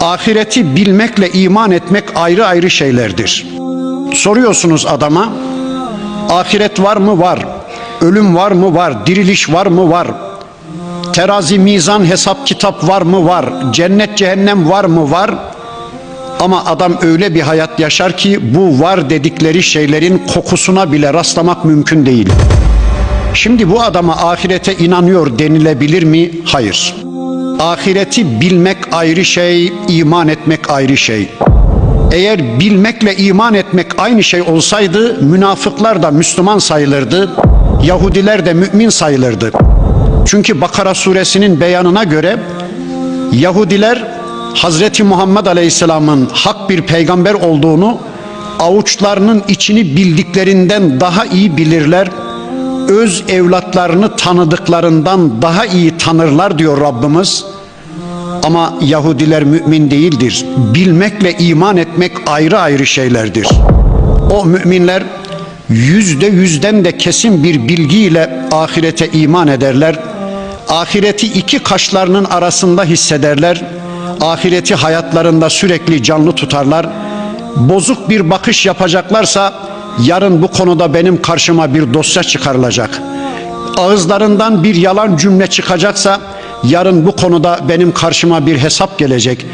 ahireti bilmekle iman etmek ayrı ayrı şeylerdir. Soruyorsunuz adama, ahiret var mı? Var. Ölüm var mı? Var. Diriliş var mı? Var. Terazi, mizan, hesap, kitap var mı? Var. Cennet, cehennem var mı? Var. Ama adam öyle bir hayat yaşar ki bu var dedikleri şeylerin kokusuna bile rastlamak mümkün değil. Şimdi bu adama ahirete inanıyor denilebilir mi? Hayır. Ahireti bilmek ayrı şey, iman etmek ayrı şey. Eğer bilmekle iman etmek aynı şey olsaydı münafıklar da Müslüman sayılırdı, Yahudiler de mümin sayılırdı. Çünkü Bakara suresinin beyanına göre Yahudiler Hazreti Muhammed Aleyhisselam'ın hak bir peygamber olduğunu avuçlarının içini bildiklerinden daha iyi bilirler. Öz evlatlarını tanıdıklarından daha iyi tanırlar diyor Rabbimiz. Ama Yahudiler mümin değildir. Bilmekle iman etmek ayrı ayrı şeylerdir. O müminler yüzde yüzden de kesin bir bilgiyle ahirete iman ederler. Ahireti iki kaşlarının arasında hissederler. Ahireti hayatlarında sürekli canlı tutarlar. Bozuk bir bakış yapacaklarsa yarın bu konuda benim karşıma bir dosya çıkarılacak. Ağızlarından bir yalan cümle çıkacaksa yarın bu konuda benim karşıma bir hesap gelecek.